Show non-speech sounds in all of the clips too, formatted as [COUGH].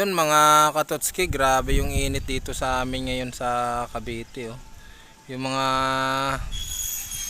Yun mga katotski, grabe yung init dito sa amin ngayon sa Cavite. Oh. Yung mga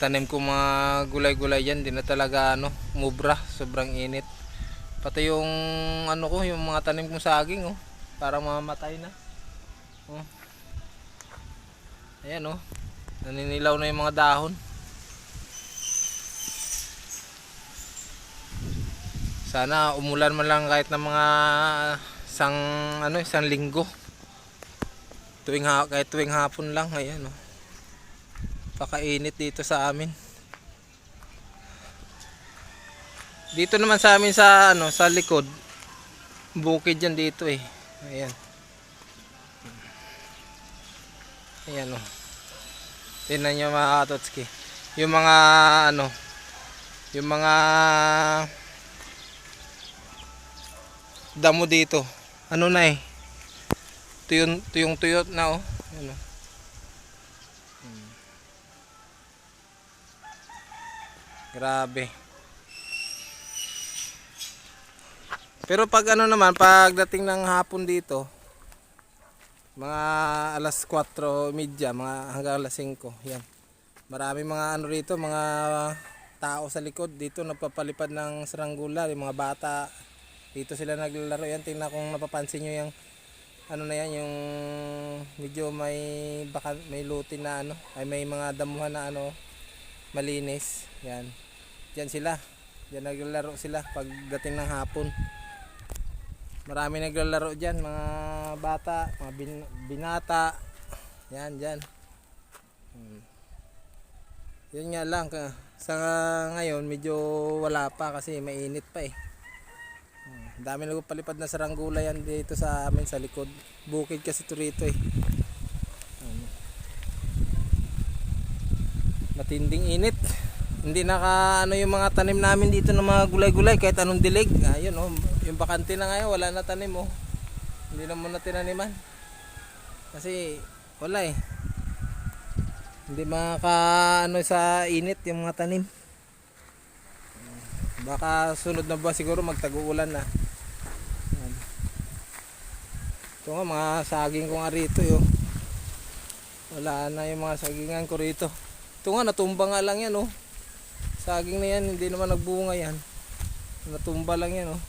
tanim ko mga gulay-gulay yan, di na talaga ano, mubra, sobrang init. Pati yung ano ko, yung mga tanim kong saging, oh, parang mamamatay na. Oh. Ayan oh, naninilaw na yung mga dahon. Sana umulan man lang kahit na mga isang ano isang linggo. Tuwing ha, kahit tuwing hapon lang ayan oh. Pakainit dito sa amin. Dito naman sa amin sa ano sa likod. Bukid yan dito eh. Ayan. Ayan oh. Tingnan nyo mga katotski. Yung mga ano yung mga damo dito. Ano na eh. Tuyong, tuyong tuyot na oh. Ano. Grabe. Pero pag ano naman, pagdating ng hapon dito, mga alas 4.30, mga hanggang alas 5, yan. Marami mga ano rito, mga tao sa likod dito nagpapalipad ng saranggula, yung mga bata, dito sila naglalaro yan. Tingnan kung napapansin nyo yung ano na yan, yung medyo may baka may lutin na ano, ay may mga damuhan na ano, malinis. Yan. Diyan sila. Diyan naglalaro sila pagdating ng hapon. Marami naglalaro diyan, mga bata, mga bin- binata. Yan, diyan. Hmm. Yun nga lang, sa ngayon medyo wala pa kasi mainit pa eh. Ang dami nagpalipad na saranggula yan dito sa amin sa likod. Bukid kasi ito rito eh. Matinding init. Hindi naka ano yung mga tanim namin dito ng mga gulay-gulay kahit anong dilig. Ayun oh, yung bakante na ngayon wala na tanim oh. Hindi na muna tinaniman. Kasi wala eh. Hindi maka ano sa init yung mga tanim. Baka sunod na buwan siguro magtag-uulan na. Yan. Ito nga mga saging ko nga rito yo. Wala na yung mga sagingan ko rito. Ito nga natumba nga lang yan oh. Saging na yan hindi naman nagbunga yan. Natumba lang yan oh.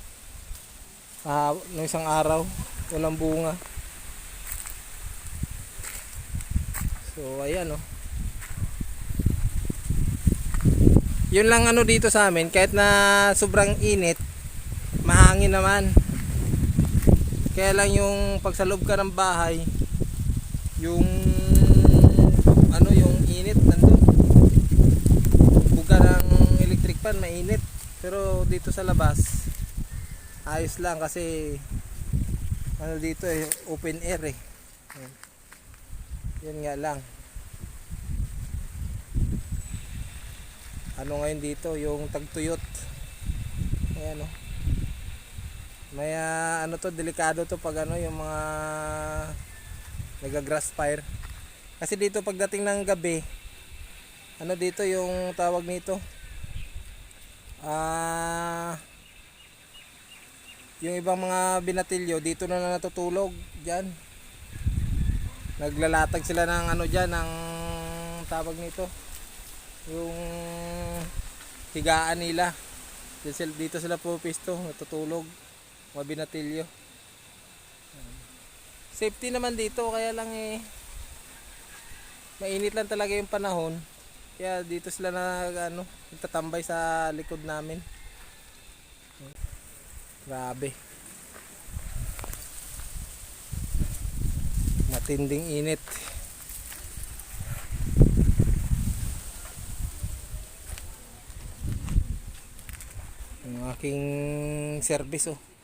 Ah, no isang araw walang bunga. So ayan oh. Yun lang ano dito sa amin kahit na sobrang init mahangin naman. Kaya lang yung pag ka ng bahay yung ano yung init nandun. Buga ng electric fan mainit. Pero dito sa labas ayos lang kasi ano dito eh open air eh. Yan. Yan nga lang. ano ngayon dito yung tagtuyot ayan o may ah, ano to delikado to pag ano yung mga naga grass fire kasi dito pagdating ng gabi ano dito yung tawag nito? Ah yung ibang mga binatilyo dito na, na natutulog dyan. Naglalatag sila ng ano dyan ng tawag nito? Yung higaan nila. Dito sila, dito sila natutulog mga binatilyo safety naman dito kaya lang eh mainit lang talaga yung panahon. Kaya dito sila na ano nagtatambay sa likod namin. Grabe. Matinding init. Yung aking service oh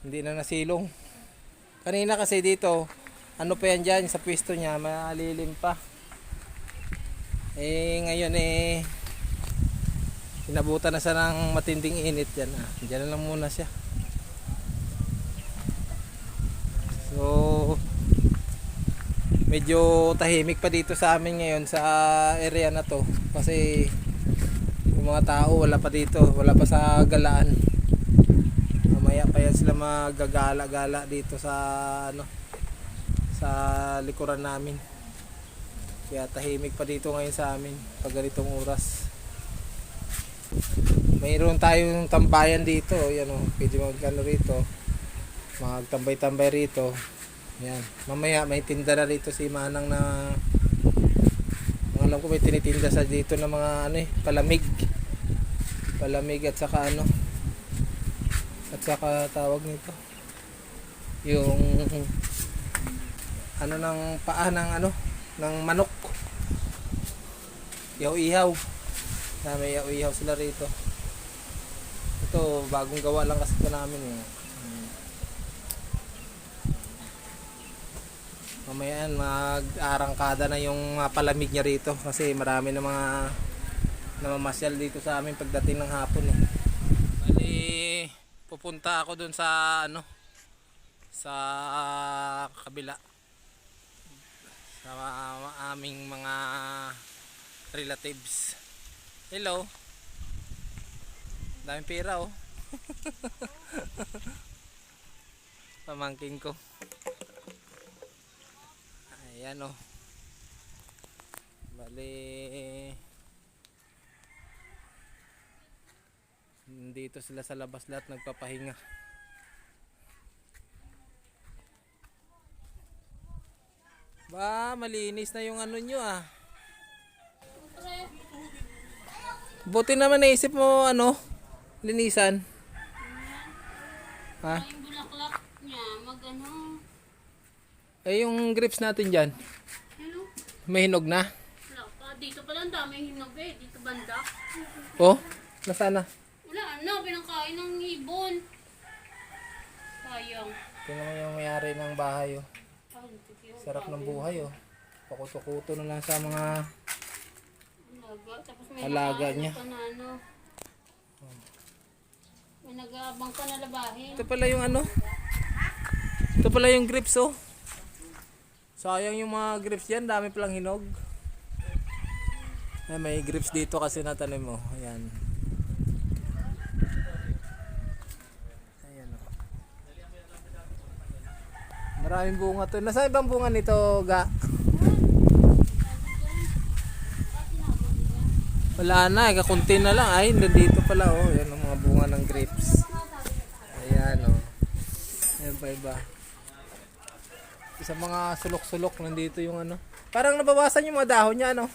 hindi na nasilong. Kanina kasi dito ano pa yan dyan sa pwesto niya malilim pa. Eh ngayon eh inabutan na siya ng matinding init yan ah. dyan na lang muna siya. So medyo tahimik pa dito sa amin ngayon sa area na to. Kasi yung mga tao wala pa dito wala pa sa galaan Mamaya pa yan sila magagala-gala dito sa ano sa likuran namin. Kaya tahimik pa dito ngayon sa amin pag ganitong oras. Mayroon tayong tambayan dito. Yan o, pwede magkano rito. Magtambay-tambay rito. Yan. Mamaya may tinda na rito si Manang na alam ko may tinitinda sa dito ng mga ano eh, palamig. Palamig at saka ano. At saka tawag nito. Yung ano ng paa ng ano ng manok. Ihaw-ihaw. Na may ihaw-ihaw sila rito. Ito bagong gawa lang kasi ito namin eh. Mamaya yan, mag-arangkada na yung palamig niya rito kasi marami na mga namamasyal dito sa amin pagdating ng hapon eh. Bali, pupunta ako dun sa ano sa kabila sa aming mga relatives. Hello. Daming pera oh. [LAUGHS] Pamangking ko. Ayan oh. Bali Dito sila sa labas lahat nagpapahinga. Ba, malinis na yung ano nyo ah. Buti naman naisip mo ano, linisan. Ha? Yung bulaklak niya, mag ano, Eh yung grips natin dyan, ano, may hinog na. Dito pala ang daming hinog eh, dito banda. Oh, nasaan na? Pinakain ng ibon. Sayang. Tingnan mo yung mayari ng bahay oh. Ah, Sarap ng buhay oh. Pakuto-kuto na lang sa mga alaga. Tapos may Alaga niya. na ano. May nag-aabang pa na labahin. Ito pala yung ano? Ito pala yung grips oh. Sayang yung mga grips yan, dami palang hinog. Ay, may grips dito kasi natanim mo. Ayan. Ayan oh. Maraming bunga to. Nasa ibang bunga nito, Ga? Wala na, eh, kakunti na lang. Ay, nandito pala oh. Ayan ang mga bunga ng grapes. Ayan oh. Ayan pa iba. Sa mga sulok-sulok nandito yung ano. Parang nabawasan yung mga dahon niya ano.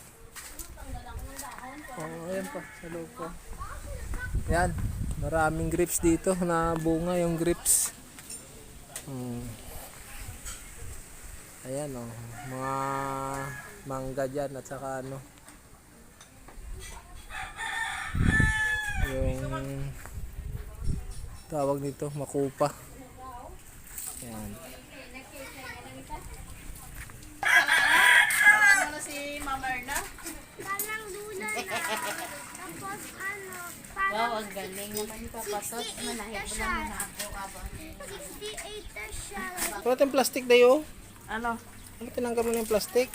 Oh, ayan pa sa loob ko. Ayan. Maraming grapes dito na bunga yung grapes. Hmm. Ayan oh. Mga mangga dyan at saka ano. Yung tawag nito makupa. Ayan. Ano si Mama Erna? Parang luna na. Tapos ano, parang Wow, ang galing naman ni Papasot. Manahit mo lang na ako abang. 68 na siya. Tayong plastic dayo. Ano? Ano tinanggal mo na yung plastic?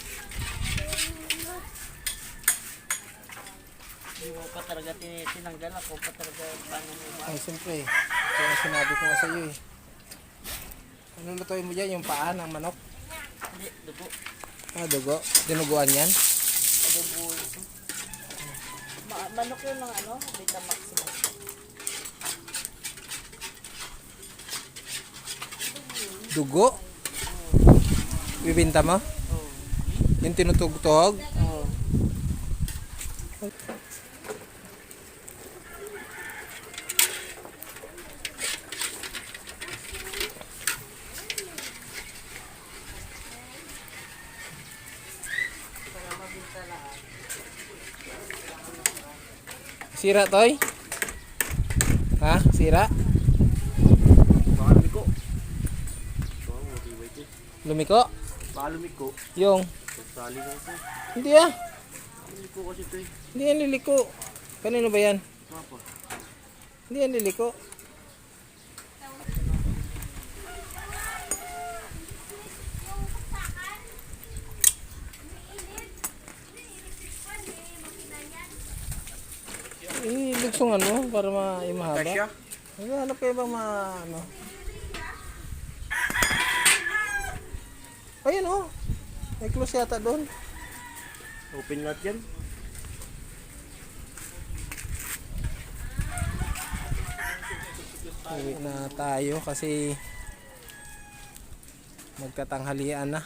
Hindi mo pa talaga tin- tinanggal ako pa talaga paano mo ba? Ay, siyempre. Kaya sinabi ko nga sa iyo eh. Ano lutuin mo dyan? Yung paa ng manok? Hindi, dugo. Ah, dugo. Dinuguan yan? Ito. Ma manok yun ng ano? Beta maximum. Dugo? Bibinta mo? Oo. Yung tinutugtog? Oo. Sira toy? Ha? Sira? Lumiko. Oo, matibay ito. Lumiko? Baka lumiko. Yung? Sali lang ito. Hindi ah. Lumiko kasi ito eh. Hindi yan liliko. Kanino ba yan? Mapa. Hindi yan liliko. Lugsong ano, para ma mahaba. Kasya? Ano kayo bang mga ano? Ayun oh. May close yata doon. Open lot yan. Uwi na tayo kasi magkatanghalian na.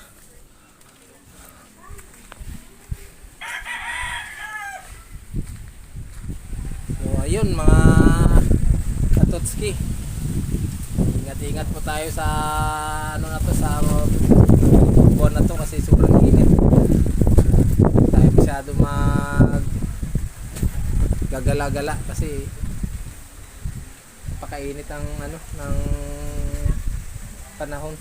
So ayun mga katotski. Ingat-ingat po tayo sa ano na to sa buwan na to kasi sobrang init. Hindi tayo masyado mag gagala-gala kasi napakainit ang ano ng panahon.